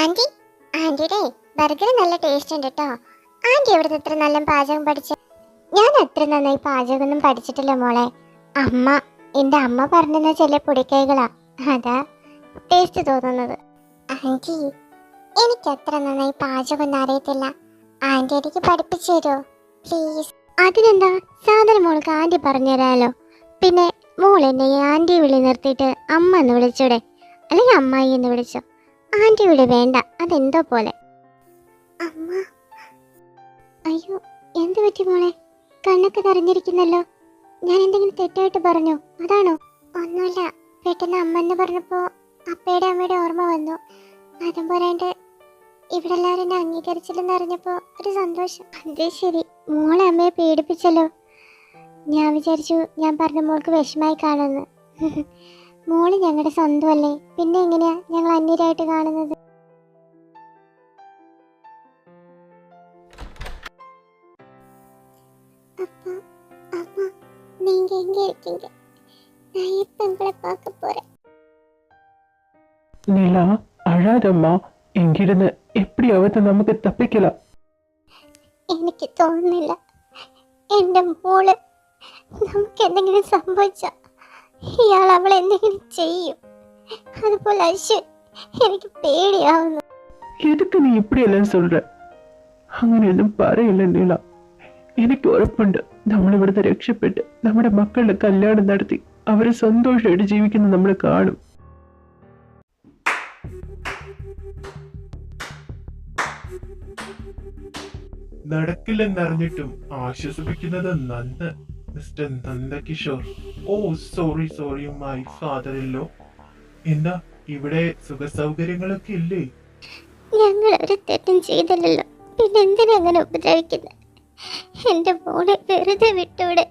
Anti ആന്റിയുടെ burger നല്ല taste ഉണ്ട് കേട്ടോ ആന്റി എവിടെ ഇത്ര നല്ല പാചകം പഠിച്ച ഞാൻ അത്ര നന്നായി പാചകമൊന്നും പഠിച്ചിട്ടില്ല മോളെ. അമ്മ എന്റെ അമ്മ പറഞ്ഞ ചില പൊടിക്കൈകളാ. അതാ ടേസ്റ്റ് തോന്നുന്നത്. ആന്റി എനിക്ക് അത്ര നന്നായി പാചകമൊന്നും അറിയത്തില്ല. ആന്റി എനിക്ക് പഠിപ്പിച്ചു തരുമോ പ്ലീസ് അതിനെന്താ? സാധനം മോൾക്ക് ആന്റി പറഞ്ഞുതരാമല്ലോ പിന്നെ മോൾ എന്നെ ആന്റി വിളി നിർത്തിയിട്ട് അമ്മ എന്ന് വിളിച്ചൂടെ? അല്ലെങ്കിൽ അമ്മായി എന്ന് വിളിച്ചോ? ആന്റി വിളി വേണ്ട. അതെന്തോ പോലെ. അമ്മ? അയ്യോ എന്ത് പറ്റി മോളെ? കണ്ണൊക്കെ നിറഞ്ഞിരിക്കുന്നല്ലോ. ഞാൻ എന്തെങ്കിലും തെറ്റായിട്ട് പറഞ്ഞു? അതാണോ? ഒന്നുമില്ല. പെട്ടെന്ന് അമ്മ എന്ന് പറഞ്ഞപ്പോൾ അപ്പയുടെ അമ്മയുടെ ഓർമ്മ വന്നു. അതും പോരാണ്ട് ഇവിടെ എല്ലാവരും എന്നെ അംഗീകരിച്ചില്ലെന്ന് അറിഞ്ഞപ്പോ ഒരു സന്തോഷം. അതേ ശരി. മോളെ അമ്മയെ പേടിപ്പിച്ചല്ലോ ഞാൻ വിചാരിച്ചു ഞാൻ പറഞ്ഞ മോൾക്ക് വിഷമായി കാണുമെന്ന് മോള് ഞങ്ങളുടെ സ്വന്തമല്ലേ പിന്നെ എങ്ങനെയാ ഞങ്ങൾ അന്യരായിട്ട് കാണുന്നത് அப்பா அம்மா நீங்க எங்க இருக்கீங்க நான் எப்ப உங்களை பார்க்க போறேன் நிலா அழாதம்மா இங்கிருந்து எப்படியாவது நமக்கு தப்பிக்கலாம் എനിക്ക് തോന്നുന്നില്ല. എന്റെ മോൾ നമുക്ക് എന്തെങ്കിലും സംഭവിച്ച ഇയാൾ അവൾ എന്തെങ്കിലും ചെയ്യും. അതുപോലെ അശ്വിൻ എനിക്ക് പേടിയാവുന്നു. എനിക്ക് നീ ഇപ്പടിയെല്ലാം സൊല്ല? അങ്ങനെയൊന്നും പറയില്ല നീള എനിക്ക് ഉറപ്പുണ്ട്. നമ്മളിവിടുന്ന് രക്ഷപ്പെട്ട് നമ്മുടെ മക്കളുടെ കല്യാണം നടത്തി അവരെ സന്തോഷമായിട്ട് ജീവിക്കുന്ന നമ്മൾ കാണും. നടക്കില്ലെന്നറിഞ്ഞിട്ടും ആശ്വസിപ്പിക്കുന്നത് നന്ന് mister Nandakishore. Oh sorry sorry my father ഇല്ലോ എന്താ ഇവിടെ സുഖ സൗകര്യങ്ങളൊക്കെ ഇല്ലേ? ഞങ്ങൾ ഒരു തെറ്റും ചെയ്തില്ലല്ലോ. പിന്നെ അങ്ങനെ ഉപദ്രവിക്കുന്നത് എന്റെ മോളെ വെറുതെ വിട്ടൂടെ.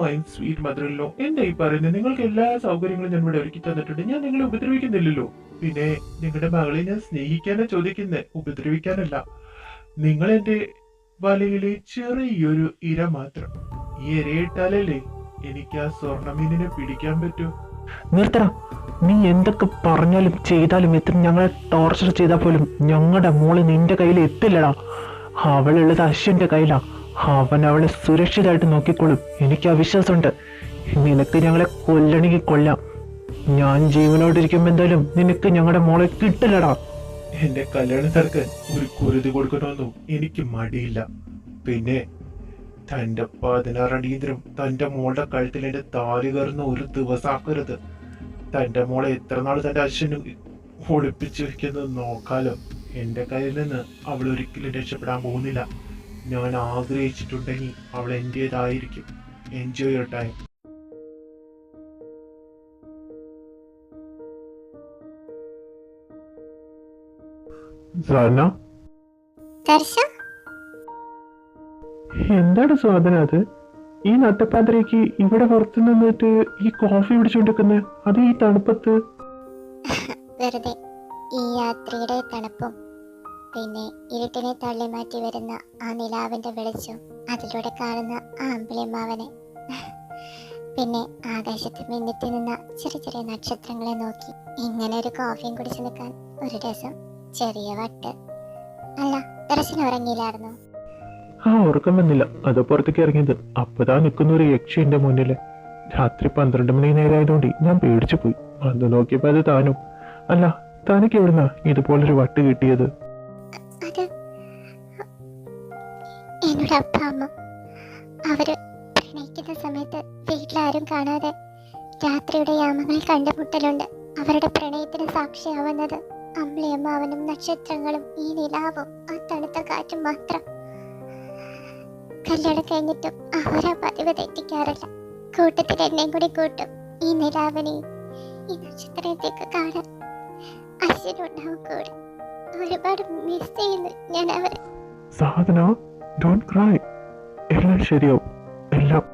മൈ സ്വീറ്റ് മദർ എന്താ ഈ പറയുന്നത് നിങ്ങൾക്ക് എല്ലാ സൗകര്യങ്ങളും ഞാൻ ഇവിടെ ഒരുക്കി തന്നിട്ടുണ്ട്. ഞാൻ നിങ്ങളെ ഉപദ്രവിക്കുന്നില്ലല്ലോ. പിന്നെ നിങ്ങളുടെ മകളെ ഞാൻ സ്നേഹിക്കാനാ ചോദിക്കുന്നത് ഉപദ്രവിക്കാനല്ല. നിങ്ങൾ എന്റെ വലയിലെ ചെറിയൊരു ഇര മാത്രം ഈ ഇരയിട്ടാലല്ലേ എനിക്ക് ആ സ്വർണമീനിനെ പിടിക്കാൻ പറ്റൂ? നിർത്തണം നീ എന്തൊക്കെ പറഞ്ഞാലും ചെയ്താലും എത്ര ഞങ്ങളെ ടോർച്ചർ ചെയ്താൽ പോലും ഞങ്ങളുടെ മോൾ നിന്റെ കയ്യിൽ എത്തില്ലടാ. അവളുള്ളത് അശ്വന്റെ കയ്യിലാ. അവൻ അവളെ സുരക്ഷിതമായിട്ട് നോക്കിക്കൊള്ളും എനിക്ക് ആ വിശ്വാസമുണ്ട്. നിനക്ക് ഞങ്ങളെ കൊല്ലണമെങ്കിൽ കൊല്ലാം. ഞാൻ ജീവനോടിരിക്കുമ്പോ എന്തായാലും നിനക്ക് ഞങ്ങളുടെ മോളെ കിട്ടില്ലടാ. എന്റെ കല്യാണ തീർക്കാൻ ഒരു കുരുതി കൊടുക്കണമെന്നും എനിക്ക് മടിയില്ല. പിന്നെ തന്റെ പതിനാറടീന്ദ്രം തന്റെ മോളുടെ കഴുത്തിൽ എന്റെ താലി കയറുന്ന ഒരു ദിവസാക്കരുത്. തന്റെ മോളെ എത്ര നാൾ തന്റെ അച്ഛന് ഒളിപ്പിച്ചു വെക്കുന്നത് നോക്കാലോ. എന്റെ കയ്യിൽ നിന്ന് അവൾ ഒരിക്കലും രക്ഷപ്പെടാൻ പോകുന്നില്ല. ഞാൻ ആഗ്രഹിച്ചിട്ടുണ്ടെങ്കിൽ അവൾ എന്റേതായിരിക്കും. എൻജോയ് യുവർ ടൈം എന്താണ് സാധന അത്? ഈ നട്ടപ്പാതിരയ്ക്ക് ഇവിടെ പുറത്തു നിന്നിട്ട് ഈ കോഫി പിടിച്ചുകൊണ്ടിരിക്കുന്നത് അത് ഈ തണുപ്പത്ത്? വെറുതെ. ഈ യാത്രയുടെ തണുപ്പും പിന്നെ ഇരുട്ടിനെ തള്ളി മാറ്റി വരുന്ന ആ നിലാവിന്റെ വെളിച്ചം അതിലൂടെ കാണുന്ന ആ അമ്പിളിമാവനെ പിന്നെ ആകാശത്ത് മിന്നിട്ട് നിന്ന ചെറിയ ചെറിയ നക്ഷത്രങ്ങളെ നോക്കി. ഇങ്ങനെ ഒരു കോഫിയും കുടിച്ചു നിൽക്കാൻ ഒരു രസം. ചെറിയ വട്ട്. അല്ല ദർശനം ഉറങ്ങിയില്ലായിരുന്നു? ആ ഉറക്കം വന്നില്ല. അത് പുറത്തേക്ക് ഇറങ്ങിയത്. അപ്പതാ നിൽക്കുന്ന ഒരു യക്ഷി എന്റെ മുന്നിൽ. രാത്രി പന്ത്രണ്ട് മണി നേരമായതുകൊണ്ട് ഞാൻ പേടിച്ചു പോയി. അത് നോക്കിയപ്പോ അത് താനും. അല്ല തനിക്ക് എവിടുന്നാ ഇതുപോലൊരു വട്ട് കിട്ടിയത്? എന്നോട് അപ്പ അമ്മ അവർ പ്രണയിക്കുന്ന സമയത്ത് വീട്ടിലാരും കാണാതെ രാത്രിയുടെ യാമങ്ങളിൽ കണ്ടുമുട്ടലുണ്ട്. അവരുടെ പ്രണയത്തിന് സാക്ഷിയാവുന്നത് അമ്മയും അവനും നക്ഷത്രങ്ങളും ഈ നിലാവും ആ തണുത്ത കാറ്റും മാത്രം. കല്യാണം കഴിഞ്ഞിട്ടും അവരാ പതിവ് തെറ്റിക്കാറില്ല. കൂട്ടത്തിൽ എന്നെയും കൂടി കൂട്ടും ഈ നിലാവിനെയും ഈ നക്ഷത്രത്തെയൊക്കെ കാണാൻ അച്ഛനുണ്ടാവും കൂടെ. ഒരുപാട് മിസ് ചെയ്യുന്നു ഞാൻ അവരെ. സാധന? ഡോണ്ട് ക്രൈ എല്ലാം ശരിയാവും. എല്ലാം.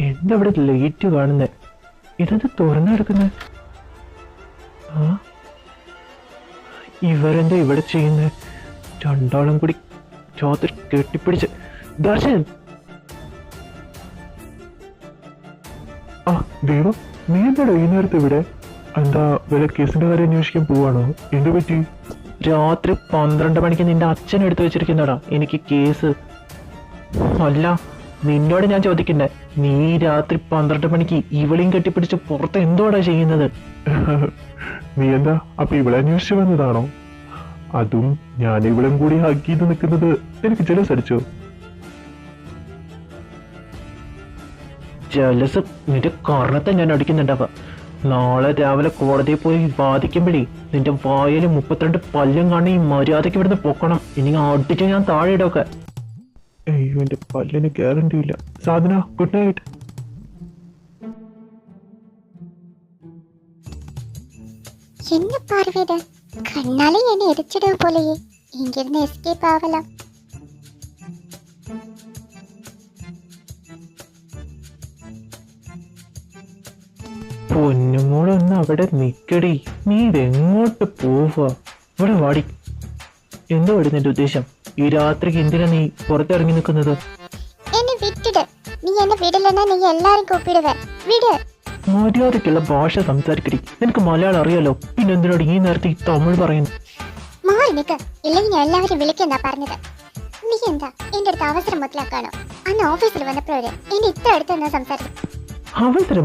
എന്താ ഇവിടെ ലേറ്റ് കാണുന്നേ? ഇതെന്ത് തുറന്നു കിടക്കുന്നത് ആ? ഇവരെന്താ ഇവിടെ ചെയ്യുന്നത് രണ്ടാളും കൂടി ചോദ്യം കെട്ടിപ്പിടിച്ച്. ദർശൻ! ആ ദൈവം നീ എന്താടോ ഈ നേരത്തെ ഇവിടെ? എന്താ വല്ല കേസിന്റെ കാര്യം അന്വേഷിക്കാൻ പോവാണോ? എന്ത് പറ്റി? രാത്രി പന്ത്രണ്ട് മണിക്ക് നിന്റെ അച്ഛൻ എടുത്തു വെച്ചിരിക്കുന്നടാ എനിക്ക് കേസ്. അല്ല നിന്നോട് ഞാൻ ചോദിക്കണ്ടേ? നീ രാത്രി പന്ത്രണ്ട് മണിക്ക് ഇവളെയും കെട്ടിപ്പിടിച്ച് പുറത്ത് എന്തോടാ ചെയ്യുന്നത്? നീ എന്താ അപ്പൊ ഇവളെ അന്വേഷിച്ചു വന്നതാണോ? അതും ഞാൻ ഇവളും കൂടി ഹഗ് ചെയ്ത് നിൽക്കുന്നത് എനിക്ക് ജലസ് അടിച്ചോ ജലസ് നിന്റെ കാരണത്തെ ഞാൻ അടിക്കുന്നുണ്ടാവുക നാളെ രാവിലെ കോടതിയിൽ പോയി വാദിക്കുമ്പോഴേ നിന്റെ വായിൽ മുപ്പത്തിരണ്ട് പല്ലും കാണി മര്യാദയ്ക്ക് ഇവിടുന്ന് പൊക്കണം. ഇനി അടിച്ചു ഞാൻ താഴെ ഇടൊക്കെ അയ്യോ എന്റെ പല്ലിന് ഗ്യാരണ്ടി ഇല്ല. സാധന ഗുഡ് നൈറ്റ് എന്നെ പാർവീട് കണ്ണാലേ എന്നെ എരിച്ചിടുക പോലെയേ. എങ്കിരുന്ന് എസ്കേപ്പ് ആവലാം അവിടെ നിക്കടി. നീ ഇതെങ്ങോട്ട് പോവുക ഇവിടെ വാടി. എന്തോ ഇടുന്ന എന്റെ ഉദ്ദേശം? ഈ രാത്രിക്ക് എന്തിനാ നീ പുറത്തിറങ്ങി നിൽക്കുന്നത്? എന്നെ നീ എന്നെ നീ വിട്. മര്യാദക്കുള്ള ഭാഷ സംസാരിക്കടി. നിനക്ക് മലയാളം അറിയാലോ? പിന്നെ എന്തിനോട് ഈ നേരത്തെ ഈ തമിഴ് പറയുന്നു നീ എന്താ? അവസരം മുതലാക്കാണോ അന്ന് ഓഫീസിൽ വന്നപ്പോഴേ എന്നെ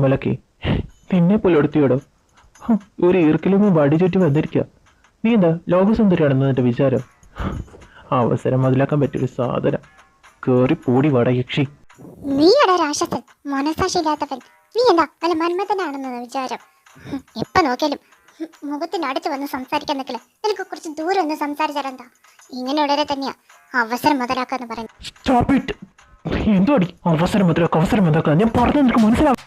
മുലക്കി നിന്നെ പോലെ എടുത്തിയോടോ? ഒരു ഈർക്കിലും വടി ചുറ്റി വന്നിരിക്കുക നീ എന്താ ലോകസുന്ദരിയാണെന്ന് നിന്റെ വിചാരം? അവസരം മുതലാക്കാൻ പറ്റിയൊരു സാധനം. കേറി പൂടി വട യക്ഷി. നീയാടാ രാക്ഷസൻ. മനസാക്ഷിയില്ലാത്തവൻ നീ എന്താ വല്ല മന്മഥനാണെന്ന് വിചാരം? ഹും, എപ്പോ നോക്കിയാലും മുഖത്തിന്റെ അടുത്ത് വന്ന് സംസാരിക്കാൻ നിൽക്കില്ല നിനക്ക് കുറച്ച് ദൂരെ ഒന്ന് സംസാരിച്ചാലെന്താ ഇങ്ങനെ ഉടനെ തന്നെയാ അവസരം മുതലാക്കാന്ന് പറയുന്നത്. സ്റ്റോപ്പ് ഇറ്റ് എന്തോ അവസരം അവസരം ഞാൻ പറഞ്ഞു നിനക്ക് മനസ്സിലാവും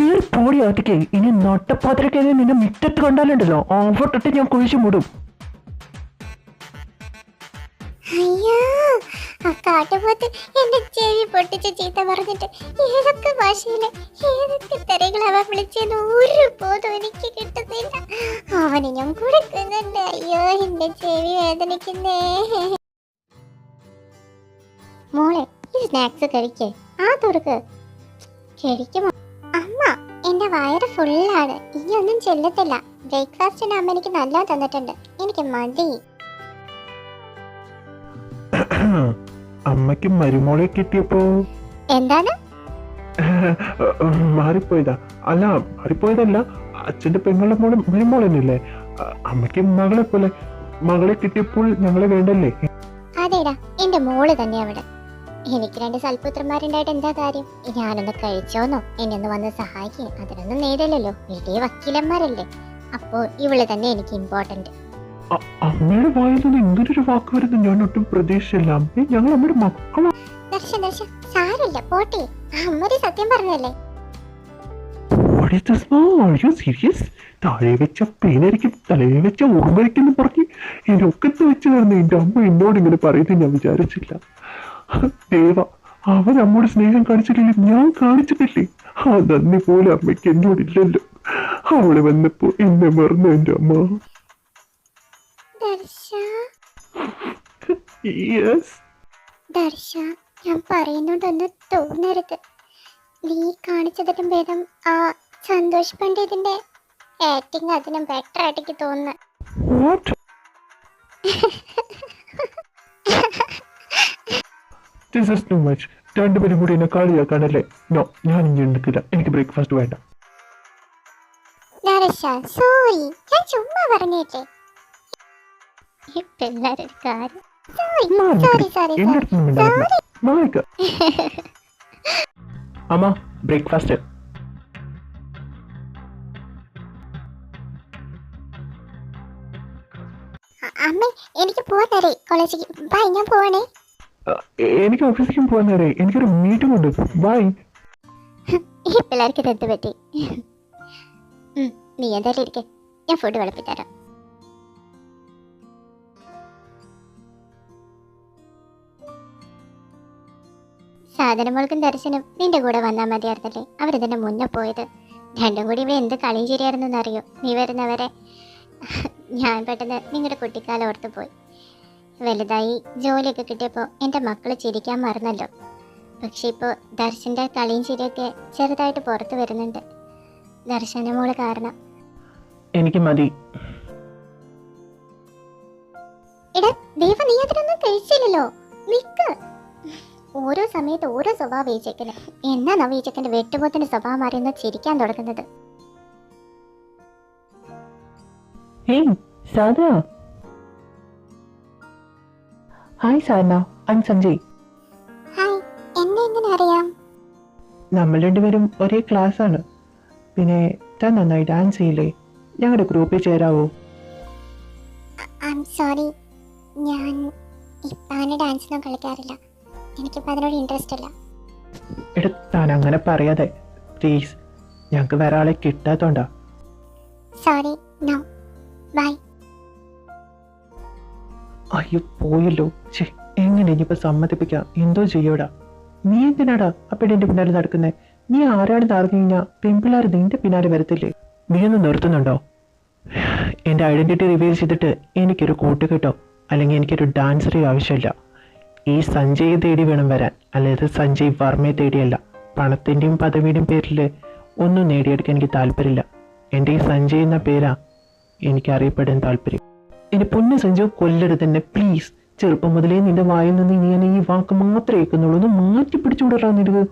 കേറി പോടി ഇനി നട്ടപ്പാത്രക്കെ നിന്നെ മിറ്റത്ത് കണ്ടാലുണ്ടല്ലോ. ഓവർട്ടിട്ട് ഞാൻ കുഴിച്ചു മൂടും. അയ്യോ ആ കാട്ടുപോത്ത് എന്റെ പൊട്ടിച്ച് ചീത്ത പറഞ്ഞിട്ട് ഏതൊക്കെ ഭാഷയിൽ ഏതൊക്കെ തെരകൾ അവൻ വിളിച്ചെന്ന് ഒരു ബോധം എനിക്ക് കിട്ടുന്നില്ല. അവന് ഞാൻ കൊടുക്കുന്നുണ്ട്. അയ്യോ എന്റെ ചെവി വേദനിക്കുന്നേ. മോളെ ഈ സ്നാക്സ് കഴിക്കേ. ആ തുറക്ക്. കഴിക്കുമോ? അമ്മ എന്റെ വയറ് ഫുള്ളാണ് ഇനി ഒന്നും ചെല്ലത്തില്ല. ബ്രേക്ക്ഫാസ്റ്റിന് അമ്മ എനിക്ക് നല്ല തന്നിട്ടുണ്ട്. എനിക്ക് മതി. അമ്മയ്ക്ക് മരുമോളെ കിട്ടിയപ്പോ? എന്താണ്? മാറിപ്പോയതാ. അല്ല മാറിപ്പോയതല്ല. അച്ഛന്റെ പെങ്ങളുടെ മോളെ മരുമോൾ തന്നെയല്ലേ അമ്മയ്ക്ക് മകളെ പോലെ മകളെ കിട്ടിയപ്പോൾ ഞങ്ങളെ വേണ്ടല്ലേ? അതേടാ എന്റെ മോൾ തന്നെ അവിടെ. എനിക്ക് രണ്ട് സൽപുത്രന്മാരുണ്ടായിട്ട് എന്താ കാര്യം? ഞാനൊന്ന് കഴിച്ചോന്നോ? എന്നെ ഒന്ന് വന്ന് സഹായിക്കേ. അതിനൊന്നും നേരില്ലല്ലോ വലിയ വക്കീലന്മാരല്ലേ? അപ്പോ ഇവൾ തന്നെ എനിക്ക് ഇമ്പോർട്ടന്റ് അമ്മയുടെ വായിൽ നിന്ന് ഇങ്ങനൊരു വാക്ക് വരുന്നു. ഞാൻ ഒട്ടും പ്രതീക്ഷയില്ല അമ്മേ ഞങ്ങൾ അമ്മയുടെ മക്കളാ. ദർശ ദർശ സാരമില്ല. പോട്ടെ. അമ്മൊരു സത്യം പറഞ്ഞല്ലേ? Are താഴെ വെച്ച പേനായിരിക്കും തലയിൽ വെച്ച ഓർമ്മയ്ക്കെന്ന് പറഞ്ഞ് എന്റെ ഒക്കത്ത് വെച്ച് നടന്ന് എന്റെ അമ്മ എന്നോട് ഇങ്ങനെ പറയുന്നത് ഞാൻ വിചാരിച്ചില്ല. ദേവ അവൻ അമ്മോട് സ്നേഹം കാണിച്ചിട്ടില്ല? ഞാൻ കാണിച്ചിട്ടില്ലേ? ആ നന്ദി പോലെ അമ്മയ്ക്ക് എന്നോടില്ലല്ലോ അവൾ വന്നപ്പോ എന്നെ മറന്നു എന്റെ അമ്മ. ദർശ. ദർശ ഞാൻ പറയുന്നോണ്ടൊന്ന് തോന്നരുത്. നീ കാണിച്ചതിനും ഭേദം ആ സന്തോഷ് പണ്ഡിതിന്റെ ആക്ടിങ് അതിനും ബെറ്റർ ആയിട്ട് എനിക്ക് തോന്നുന്നു. ദിസ് ഇസ് ടു മച്ച് രണ്ടുപേരും കൂടി എന്നെ കളിയാക്കാണല്ലേ നോ ഞാൻ ഇനി എടുക്കില്ല. എനിക്ക് ബ്രേക്ക്ഫാസ്റ്റ് വേണ്ട. സോറി ഞാൻ ചുമ്മാ പറഞ്ഞേട്ടെ ഈ പിള്ളേരൊരു കാര്യം സോറി സോറി സോറി എന്റെ സോറി അടുത്ത് മിണ്ടാതിരുന്നോ. മാറിക്ക. അമ്മ ബ്രേക്ക്ഫാസ്റ്റ്. അമ്മ എനിക്ക് ബൈ ഞാൻ പോവാണേ. എനിക്ക് ഓഫീസിലേക്ക് പോകാൻ നേരെ എനിക്കൊരു മീറ്റിംഗ് ഉണ്ട്. ബൈ ഈ പിള്ളേർക്ക് എന്ത് പറ്റി? നീ എന്തായാലും ഇരിക്കേ. ഞാൻ ഫുഡ് വിളപ്പിത്തരാം. സാധനമോൾക്കും ദർശനം നിന്റെ കൂടെ വന്നാൽ മതിയായിരുന്നല്ലേ? തന്നെ മുന്നേ പോയത്. രണ്ടും കൂടി ഇവിടെ എന്ത് കളിയും ശരിയായിരുന്നെന്ന് അറിയോ നീ വരുന്നവരെ. ഞാൻ പെട്ടെന്ന് നിങ്ങളുടെ കുട്ടിക്കാലം ഓർത്ത് പോയി. വലുതായി ജോലിയൊക്കെ കിട്ടിയപ്പോൾ എന്റെ മക്കൾ ചിരിക്കാൻ മറന്നല്ലോ. പക്ഷെ ഇപ്പോൾ ദർശന്റെ കളിയും ചിരിയൊക്കെ ചെറുതായിട്ട് പുറത്ത് വരുന്നുണ്ട്. ദർശനമോൾ കാരണം. എനിക്ക് മതി. എടാ ദേവ നീ അതിനൊന്നും കഴിച്ചില്ലല്ലോ. നിക്ക്. ഓരോ സമയത്ത് ഓരോ സ്വഭാവം ഈ ചെക്കന് എന്നാ നവ ഈ ചെക്കന്റെ വെട്ടുപോത്തിന്റെ സ്വഭാവം അറിയുന്ന ചിരിക്കാൻ തുടങ്ങുന്നത്? Hey Sadhana. I Sanjay. Hi എന്നെ എങ്ങനെ അറിയാം? നമ്മൾ രണ്ടുപേരും ഒരേ ക്ലാസ് ആണ്. പിന്നെ താൻ നന്നായി ഡാൻസ് ചെയ്യില്ലേ? ഞങ്ങളുടെ ഗ്രൂപ്പിൽ ചേരാവോ? സോറി ഞാൻ അങ്ങനെ ഡാൻസൊന്നും കളിക്കാറില്ല. എനിക്കിപ്പോൾ അതിനോട് ഇൻട്രസ്റ്റ് ഇല്ല. എടാ താൻ അങ്ങനെ പറയാതെ പ്ലീസ് ഞങ്ങൾക്ക് വേറെ ആളെ കിട്ടാത്തോണ്ടാ. സോറി നോ ബൈ അയ്യോ പോയല്ലോ. ഛേ എങ്ങനെ ഇനിയിപ്പോ സമ്മതിപ്പിക്കാം? എന്തോ ചെയ്യോടാ? നീ എന്തിനാടാ അപ്പടി എന്റെ പിന്നാലെ നടക്കുന്നേ? നീ ആരാണെന്ന് അറിഞ്ഞു കഴിഞ്ഞാൽ പെൺപിള്ളേർ നിന്റെ പിന്നാലെ വരത്തില്ലേ? നീ ഒന്ന് നിർത്തുന്നുണ്ടോ? എന്റെ ഐഡന്റിറ്റി റിവീൽ ചെയ്തിട്ട് എനിക്കൊരു കൂട്ട് കിട്ടോ? അല്ലെങ്കിൽ എനിക്കൊരു ഡാൻസറി ആവശ്യമില്ല. ഈ സഞ്ജയെ തേടി വേണം വരാൻ. അല്ലാതെ സഞ്ജയ് വർമ്മയെ തേടിയല്ല. പണത്തിന്റെയും പദവിയുടെയും പേരിൽ ഒന്നും നേടിയെടുക്കാൻ എനിക്ക് താല്പര്യമില്ല. എന്റെ ഈ സഞ്ജയ് എന്ന പേരാ എനിക്ക് അറിയപ്പെടാൻ താല്പര്യം. എന്റെ പൊന്നു സഞ്ജയ് കൊല്ലരുത് തന്നെ പ്ലീസ് ചെറുപ്പം മുതലേ നിന്റെ വായിൽ നിന്ന് ഞാൻ ഈ വാക്ക് മാത്രമേ കേൾക്കുന്നുള്ളൂ. ഒന്ന് മാറ്റി പിടിച്ചുകൊണ്ടിരാ നിനക്ക്.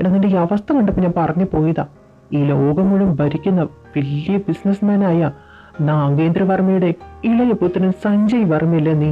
എടാ നിന്റെ ഈ അവസ്ഥ കണ്ടപ്പോൾ ഞാൻ പറഞ്ഞു പോയതാ. ഈ ലോകം മുഴുവൻ ഭരിക്കുന്ന വലിയ ബിസിനസ്മാനായ നാഗേന്ദ്ര വർമ്മയുടെ ഇളയ പുത്രൻ സഞ്ജയ് വർമ്മയല്ലേ നീ?